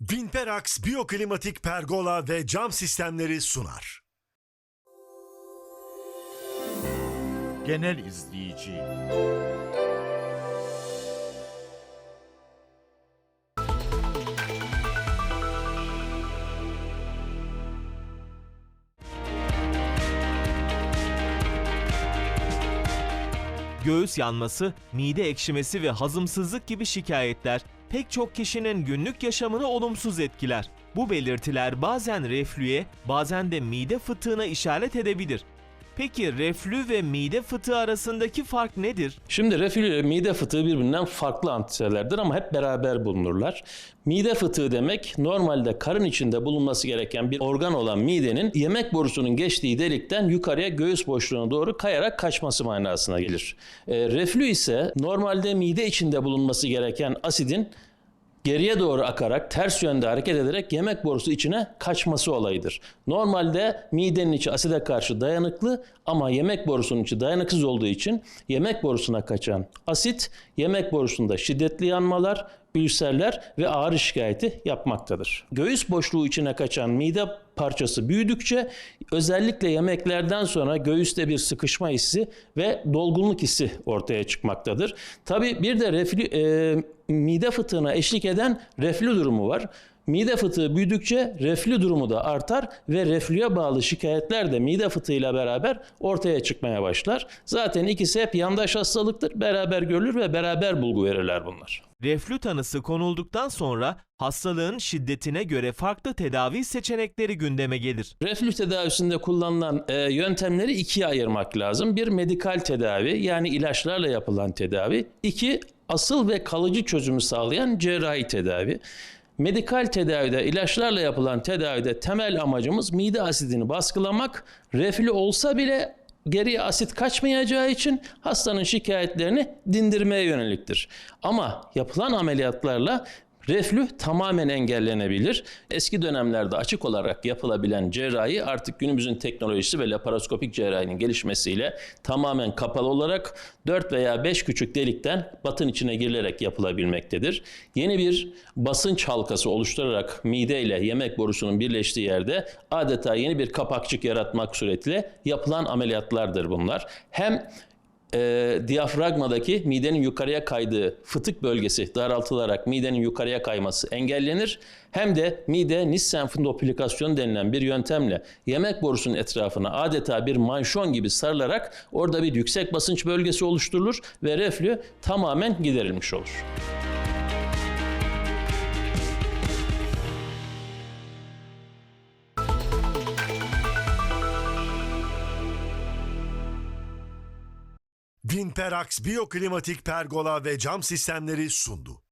Vinperax Biyoklimatik Pergola ve Cam Sistemleri sunar. Genel izleyici. Göğüs yanması, mide ekşimesi ve hazımsızlık gibi şikayetler pek çok kişinin günlük yaşamını olumsuz etkiler. Bu belirtiler bazen reflüye, bazen de mide fıtığına işaret edebilir. Peki reflü ve mide fıtığı arasındaki fark nedir? Şimdi reflü ile mide fıtığı birbirinden farklı antitüselerdir ama hep beraber bulunurlar. Mide fıtığı demek normalde karın içinde bulunması gereken bir organ olan midenin yemek borusunun geçtiği delikten yukarıya göğüs boşluğuna doğru kayarak kaçması manasına gelir. E, reflü ise normalde mide içinde bulunması gereken asidin geriye doğru akarak ters yönde hareket ederek yemek borusu içine kaçması olayıdır. Normalde midenin içi aside karşı dayanıklı ama yemek borusunun içi dayanıksız olduğu için yemek borusuna kaçan asit yemek borusunda şiddetli yanmalar, ülserler ve ağrı şikayeti yapmaktadır. Göğüs boşluğu içine kaçan mide parçası büyüdükçe özellikle yemeklerden sonra göğüste bir sıkışma hissi ve dolgunluk hissi ortaya çıkmaktadır. Tabi bir de reflü, e, mide fıtığına eşlik eden reflü durumu var. Mide fıtığı büyüdükçe reflü durumu da artar ve reflüye bağlı şikayetler de mide fıtığıyla beraber ortaya çıkmaya başlar. Zaten ikisi hep yandaş hastalıktır. Beraber görülür ve beraber bulgu verirler bunlar. Reflü tanısı konulduktan sonra hastalığın şiddetine göre farklı tedavi seçenekleri gündeme gelir. Reflü tedavisinde kullanılan e, yöntemleri ikiye ayırmak lazım. Bir medikal tedavi yani ilaçlarla yapılan tedavi. İki asıl ve kalıcı çözümü sağlayan cerrahi tedavi. Medikal tedavide, ilaçlarla yapılan tedavide temel amacımız mide asidini baskılamak. Reflü olsa bile geriye asit kaçmayacağı için hastanın şikayetlerini dindirmeye yöneliktir. Ama yapılan ameliyatlarla Reflü tamamen engellenebilir. Eski dönemlerde açık olarak yapılabilen cerrahi artık günümüzün teknolojisi ve laparoskopik cerrahinin gelişmesiyle tamamen kapalı olarak 4 veya 5 küçük delikten batın içine girilerek yapılabilmektedir. Yeni bir basınç halkası oluşturarak mide ile yemek borusunun birleştiği yerde adeta yeni bir kapakçık yaratmak suretiyle yapılan ameliyatlardır bunlar. Hem e, diyafragmadaki midenin yukarıya kaydığı fıtık bölgesi daraltılarak midenin yukarıya kayması engellenir. Hem de mide Nissen fundoplikasyonu denilen bir yöntemle yemek borusunun etrafına adeta bir manşon gibi sarılarak orada bir yüksek basınç bölgesi oluşturulur ve reflü tamamen giderilmiş olur. Vinperax Biyoklimatik Pergola ve Cam Sistemleri sundu.